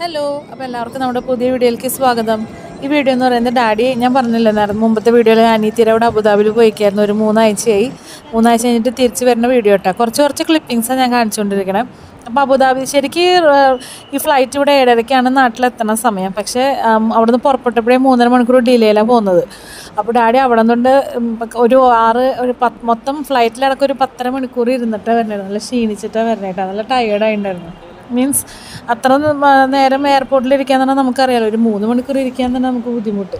Hello അപ്പോൾ എല്ലാവർക്കും നമ്മുടെ പുതിയ വീഡിയോയിലേക്ക് സ്വാഗതം. ഈ വീഡിയോ എന്ന് പറയുന്നത് ഡാഡി ഞാൻ പറഞ്ഞില്ല നേരം മുമ്പത്തെ വീഡിയോയിൽ അനീത്തിയുടെ അവിടെ അബുദാബിയിൽ പോയിക്കായിരുന്നു. ഒരു മൂന്നാഴ്ചയായി. മൂന്നാഴ്ച കഴിഞ്ഞിട്ട് തിരിച്ച് വരുന്ന വീഡിയോ കേട്ടോ. കുറച്ച് കുറച്ച് ക്ലിപ്പിങ്സാണ് ഞാൻ കാണിച്ചുകൊണ്ടിരിക്കണം. അപ്പോൾ അബുദാബി ശരിക്ക് ഈ ഫ്ലൈറ്റ് ഇവിടെ ഏഴരയ്ക്കാണ് നാട്ടിലെത്തണ സമയം. പക്ഷേ അവിടെ നിന്ന് പുറപ്പെട്ടപ്പോഴേ മൂന്നര മണിക്കൂർ ഡിലേയിലാണ് പോകുന്നത്. അപ്പോൾ ഡാഡി അവിടെ നിന്നുകൊണ്ട് ഒരു ആറ് ഒരു പത്ത് മൊത്തം ഫ്ലൈറ്റിലടക്കം ഒരു പത്തര മണിക്കൂർ ഇരുന്നിട്ടാണ് വരണേ. നല്ല ക്ഷീണിച്ചിട്ടാണ് വരണേട്ടാ നല്ല ടയേർഡായിട്ടുണ്ടായിരുന്നു മീൻസ് അത്ര നേരം എയർപോർട്ടിൽ ഇരിക്കാൻ തന്നെ നമുക്കറിയാലോ. ഒരു മൂന്ന് മണിക്കൂർ ഇരിക്കാൻ തന്നെ നമുക്ക് ബുദ്ധിമുട്ട്.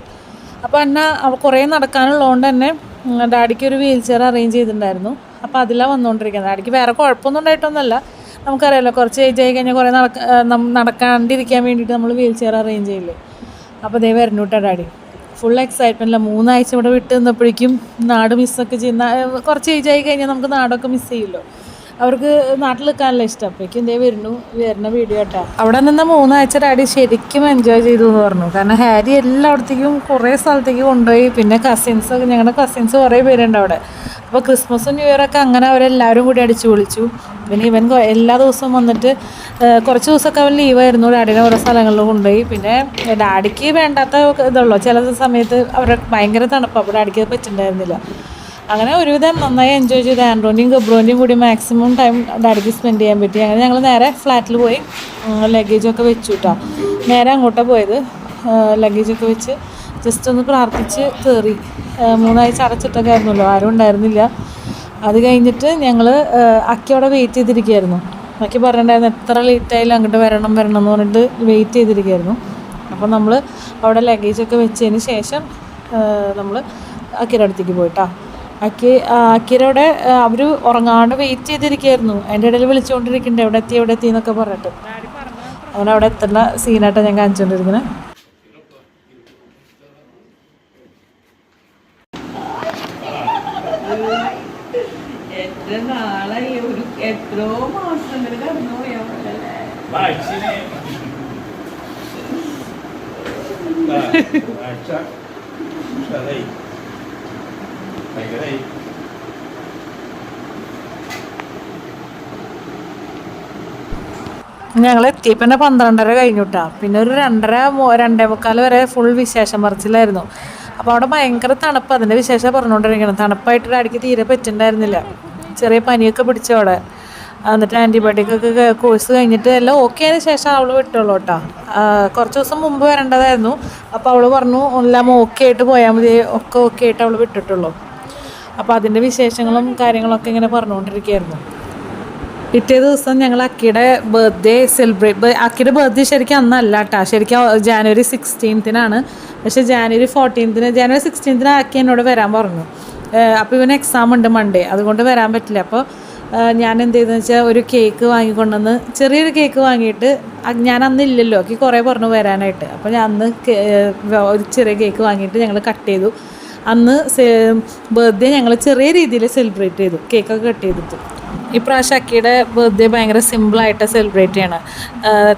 അപ്പോൾ എന്നെ അവ- കുറേ നടക്കാനുള്ളതുകൊണ്ട് തന്നെ ഡാഡിക്ക് ഒരു വീൽ ചെയർ അറേഞ്ച് ചെയ്തിട്ടുണ്ടായിരുന്നു. അപ്പോൾ അതിലാണ് വന്നുകൊണ്ടിരിക്കുന്നത് ഡാഡിക്ക് വേറെ കുഴപ്പമൊന്നും ഉണ്ടായിട്ടൊന്നുമല്ല നമുക്കറിയാലോ കുറച്ച് ഏജ് ആയി കഴിഞ്ഞാൽ കുറേ നടക്ക നടക്കാണ്ടിരിക്കാൻ വേണ്ടിയിട്ട് നമ്മൾ വീൽ ചെയർ അറേഞ്ച് ചെയ്യില്ലേ? അപ്പോൾ ദേ വരുന്നു കേട്ടോ ഡാഡി. ഫുൾ എക്സൈറ്റ്മെന്റില്ല മൂന്നാഴ്ച ഇവിടെ വിട്ട് നിന്നപ്പോഴേക്കും നാട് മിസ്സൊക്കെ ചെയ്യുന്ന കുറച്ച് ഏജ് ആയി കഴിഞ്ഞാൽ നമുക്ക് നാടൊക്കെ മിസ് ചെയ്യുമല്ലോ അവർക്ക് നാട്ടിൽ നിൽക്കാനല്ല ഇഷ്ടം. അപ്പോഴേക്കും ഇതേ വരുന്നു വരുന്ന വീഡിയോ കേട്ടോ. അവിടെ നിന്ന് മൂന്നാഴ്ച ഡാഡി ശരിക്കും എൻജോയ് ചെയ്തു എന്ന് പറഞ്ഞു. കാരണം ഹാരി എല്ലായിടത്തേക്കും കുറേ സ്ഥലത്തേക്ക് കൊണ്ടുപോയി. പിന്നെ കസിൻസ് ഞങ്ങളുടെ കസിൻസ് കുറേ പേരുണ്ട് അവിടെ. അപ്പോൾ ക്രിസ്മസും ന്യൂ ഇയറൊക്കെ അങ്ങനെ അവരെല്ലാവരും കൂടി അടിച്ചു വിളിച്ചു പിന്നെ ഇവൻ എല്ലാ ദിവസവും വന്നിട്ട് കുറച്ച് ദിവസമൊക്കെ അവൻ ലീവായിരുന്നു ഡാഡിനെ ഓരോ സ്ഥലങ്ങളിൽ കൊണ്ടുപോയി. പിന്നെ ഡാഡിക്ക് വേണ്ടാത്ത ഇതുള്ളൂ. ചില സമയത്ത് അവരുടെ ഭയങ്കര തണുപ്പ്. അപ്പോൾ ഡാഡിക്ക് പറ്റുന്നുണ്ടായിരുന്നില്ല അങ്ങനെ ഒരുവിധം നന്നായി എൻജോയ് ചെയ്ത്. ആൻഡ്രോന്റെയും ഗബ്രോന്റെയും കൂടി മാക്സിമം ടൈം ഡാഡിക്ക് സ്പെൻഡ് ചെയ്യാൻ പറ്റി. അങ്ങനെ ഞങ്ങൾ നേരെ ഫ്ലാറ്റിൽ പോയി. ലഗേജൊക്കെ വെച്ചു കേട്ടോ നേരെ അങ്ങോട്ടാണ് പോയത്. ലഗേജൊക്കെ വെച്ച് ജസ്റ്റ് ഒന്ന് പ്രാർത്ഥിച്ച് കയറി മൂന്നാഴ്ച അടച്ചിട്ടൊക്കെ ആയിരുന്നല്ലോ. ആരും ഉണ്ടായിരുന്നില്ല. അത് കഴിഞ്ഞിട്ട് ഞങ്ങൾ അക്കി അവിടെ വെയിറ്റ് ചെയ്തിരിക്കുകയായിരുന്നു. അക്കി പറഞ്ഞിട്ടുണ്ടായിരുന്നു എത്ര ലേറ്റ് ആയാലും അങ്ങോട്ട് വരണം വരണം എന്ന് പറഞ്ഞിട്ട് വെയിറ്റ് ചെയ്തിരിക്കുകയായിരുന്നു. അപ്പോൾ നമ്മൾ അവിടെ ലഗേജൊക്കെ വെച്ചതിന് ശേഷം നമ്മൾ അക്കിയുടെ അടുത്തേക്ക് പോയിട്ടാ അക്കി അക്കിരയുടെ അവർ ഉറങ്ങാണ്ട് വെയിറ്റ് ചെയ്തിരിക്കുകയായിരുന്നു അതിന്റെ ഇടയിൽ വിളിച്ചുകൊണ്ടിരിക്കുന്നുണ്ട് എവിടെ എത്തി എവിടെ എത്തി എന്നൊക്കെ പറഞ്ഞിട്ട്. അങ്ങനെ അവിടെ എത്തുന്ന സീനായിട്ടാണ് ഞാൻ കാണിച്ചുകൊണ്ടിരിക്കുന്നത് എത്ര നാളായി? ഒരു എത്രയോ മാസം കടന്നു പോയാൽ ഭയങ്കരമായി ഞങ്ങൾ എത്തിയപ്പോൾ തന്നെ പന്ത്രണ്ടര കഴിഞ്ഞു കേട്ടോ പിന്നെ ഒരു രണ്ടര രണ്ടേ മുക്കാൽ വരെ ഫുൾ വിശേഷം പറിച്ചില്ലായിരുന്നു അപ്പോൾ അവിടെ ഭയങ്കര തണുപ്പ്. അതിന്റെ വിശേഷം പറഞ്ഞുകൊണ്ടിരിക്കണം തണുപ്പായിട്ട് അടിക്ക് തീരെ പറ്റുന്നുണ്ടായിരുന്നില്ല ചെറിയ പനിയൊക്കെ പിടിച്ചു അവിടെ. എന്നിട്ട് ആന്റിബയോട്ടിക് ഒക്കെ കോഴ്സ് കഴിഞ്ഞിട്ട് എല്ലാം ഓക്കെ ആയതിനു ശേഷം അവൾ വിട്ടുള്ളൂ കേട്ടോ കുറച്ച് ദിവസം മുമ്പ് വരേണ്ടതായിരുന്നു. അപ്പോൾ അവൾ പറഞ്ഞു എല്ലാം ഓക്കെ ആയിട്ട് പോയാൽ മതി. ഒക്കെ ഓക്കെ ആയിട്ട് അവൾ വിട്ടിട്ടുള്ളൂ. അപ്പോൾ അതിന്റെ വിശേഷങ്ങളും കാര്യങ്ങളൊക്കെ ഇങ്ങനെ പറഞ്ഞുകൊണ്ടിരിക്കുകയായിരുന്നു. പിറ്റേ ദിവസം ഞങ്ങൾ അക്കിയുടെ ബർത്ത്ഡേ സെലിബ്രേറ്റ് അക്കിയുടെ ബർത്ത്ഡേ ശരിക്കും അന്നല്ല കേട്ടോ ശരിക്കും ജാനുവരി സിക്സ്റ്റീൻത്തിനാണ് പക്ഷേ ജാനുവരി ഫോർട്ടീൻത്തിന് ജാനുവരി സിക്സ്റ്റീൻത്തിന് അക്കി എന്നോട് വരാൻ പറഞ്ഞു. അപ്പോൾ ഇവന് എക്സാം ഉണ്ട് മൺഡേ അതുകൊണ്ട് വരാൻ പറ്റില്ല. അപ്പോൾ ഞാൻ എന്ത് ചെയ്തെന്ന് വെച്ചാൽ ഒരു കേക്ക് വാങ്ങിക്കൊണ്ടുവന്ന് ചെറിയൊരു കേക്ക് വാങ്ങിയിട്ട് ഞാൻ അന്ന് ഇല്ലല്ലോ. അക്കി കുറേ പറഞ്ഞു വരാനായിട്ട്. അപ്പോൾ ഞാൻ അന്ന് ഒരു ചെറിയ കേക്ക് വാങ്ങിയിട്ട് ഞങ്ങൾ കട്ട് ചെയ്തു. അന്ന് ബർത്ത്ഡേ ഞങ്ങൾ ചെറിയ രീതിയിൽ സെലിബ്രേറ്റ് ചെയ്തു. കേക്കൊക്കെ കട്ട് ചെയ്തിട്ട്. ഇപ്രാവശ്യം അക്കിയുടെ ബർത്ത്ഡേ ഭയങ്കര സിമ്പിളായിട്ട് സെലിബ്രേറ്റ് ചെയ്യണം.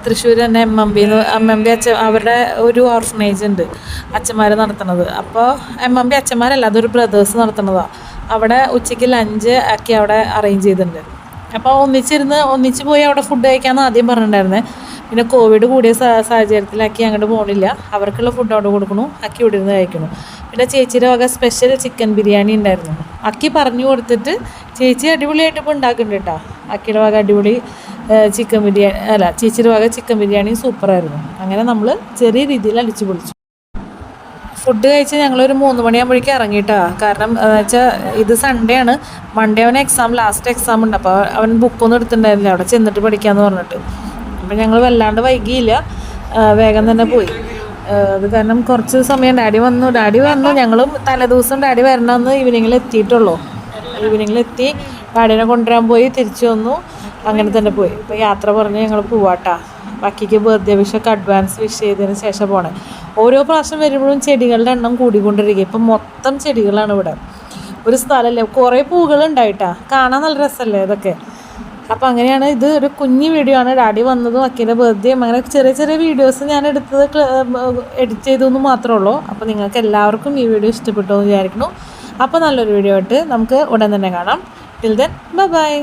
തൃശ്ശൂർ തന്നെ M M B M M B അച്ഛ അവരുടെ ഒരു ഓർഫനേജ് ഉണ്ട് അച്ഛന്മാർ നടത്തുന്നത്. അപ്പോൾ എം എം ബി അച്ഛന്മാരല്ല അതൊരു ബ്രദേഴ്സ് നടത്തുന്നതാണ് അവിടെ ഉച്ചയ്ക്ക് ലഞ്ച് അക്കി അവിടെ അറേഞ്ച് ചെയ്തിട്ടുണ്ട്. അപ്പോൾ ഒന്നിച്ചിരുന്ന് ഒന്നിച്ച് പോയി അവിടെ ഫുഡ് കഴിക്കാമെന്ന് ആദ്യം പറഞ്ഞിട്ടുണ്ടായിരുന്നേ. പിന്നെ കോവിഡ് കൂടിയ സാഹചര്യത്തിൽ അക്കി അങ്ങോട്ട് പോകണില്ല അവർക്കുള്ള ഫുഡ് അവിടെ കൊടുക്കണു. അക്കി ഇവിടെ നിന്ന് കഴിക്കണു. പിന്നെ ചേച്ചിയുടെ വക സ്പെഷ്യൽ ചിക്കൻ ബിരിയാണി ഉണ്ടായിരുന്നു അക്കി പറഞ്ഞു കൊടുത്തിട്ട് ചേച്ചി അടിപൊളിയായിട്ട് ഇപ്പോൾ ഉണ്ടാക്കുന്നുണ്ട് കേട്ടോ അക്കിയുടെ വക അടിപൊളി ചിക്കൻ ബിരിയാണി അല്ല ചേച്ചിയുടെ വക ചിക്കൻ ബിരിയാണി സൂപ്പറായിരുന്നു. അങ്ങനെ നമ്മൾ ചെറിയ രീതിയിൽ അടിച്ചു പൊളിച്ചു. ഫുഡ് കഴിച്ച് ഞങ്ങളൊരു മൂന്ന് മണിയാകുമ്പോഴേക്കും ഇറങ്ങിയിട്ടാ കാരണം വെച്ചാൽ ഇത് സൺഡേ ആണ്. മൺഡേ അവന് എക്സാം ലാസ്റ്റ് എക്സാം ഉണ്ട്. അപ്പോൾ അവൻ ബുക്കൊന്നും എടുത്തിട്ടുണ്ടായിരുന്നില്ല. അവിടെ ചെന്നിട്ട് പഠിക്കാമെന്ന് പറഞ്ഞിട്ട്. അപ്പോൾ ഞങ്ങൾ വല്ലാണ്ട് വൈകിയില്ല. വേഗം തന്നെ പോയി. അത് കാരണം കുറച്ച് സമയം ഡാഡി വന്നു. ഡാഡി വന്നു. ഞങ്ങളും തലേദിവസം ഡാഡി വരണമെന്ന് ഈവനിങ്ങിൽ എത്തിയിട്ടുള്ളൂ. ഈവനിങ്ങിൽ എത്തി. ഡാഡിനെ കൊണ്ടുവരാൻ പോയി. തിരിച്ചു വന്നു. അങ്ങനെ തന്നെ പോയി. ഇപ്പം യാത്ര പറഞ്ഞ് ഞങ്ങൾ പോവാട്ടാ. ബാക്കിക്ക് ബർത്ത്ഡേ വിഷൊക്കെ അഡ്വാൻസ് വിഷ് ചെയ്തതിന് ശേഷം പോണേ. ഓരോ പ്രാവശ്യം വരുമ്പോഴും ചെടികളുടെ എണ്ണം കൂടിക്കൊണ്ടിരിക്കുക ഇപ്പം മൊത്തം ചെടികളാണ് ഇവിടെ. ഒരു സ്ഥലമല്ലേ കുറേ പൂക്കളുണ്ടായിട്ടാ കാണാൻ നല്ല രസമല്ലേ ഇതൊക്കെ? അപ്പോൾ അങ്ങനെയാണ് ഇത് ഒരു കുഞ്ഞു വീഡിയോ ആണ്. ഡാഡി വന്നതും അക്കിന്റെ ബർത്ത്ഡേയും അങ്ങനെ ചെറിയ ചെറിയ വീഡിയോസ് ഞാൻ എടുത്തത് എഡിറ്റ് ചെയ്തു എന്ന് മാത്രമേ ഉള്ളൂ. അപ്പോൾ നിങ്ങൾക്ക് എല്ലാവർക്കും ഈ വീഡിയോ ഇഷ്ടപ്പെട്ടു എന്ന് വിചാരിക്കുന്നു. അപ്പോൾ നല്ലൊരു വീഡിയോ ആയിട്ട് നമുക്ക് ഉടൻ തന്നെ കാണാം. Till then bye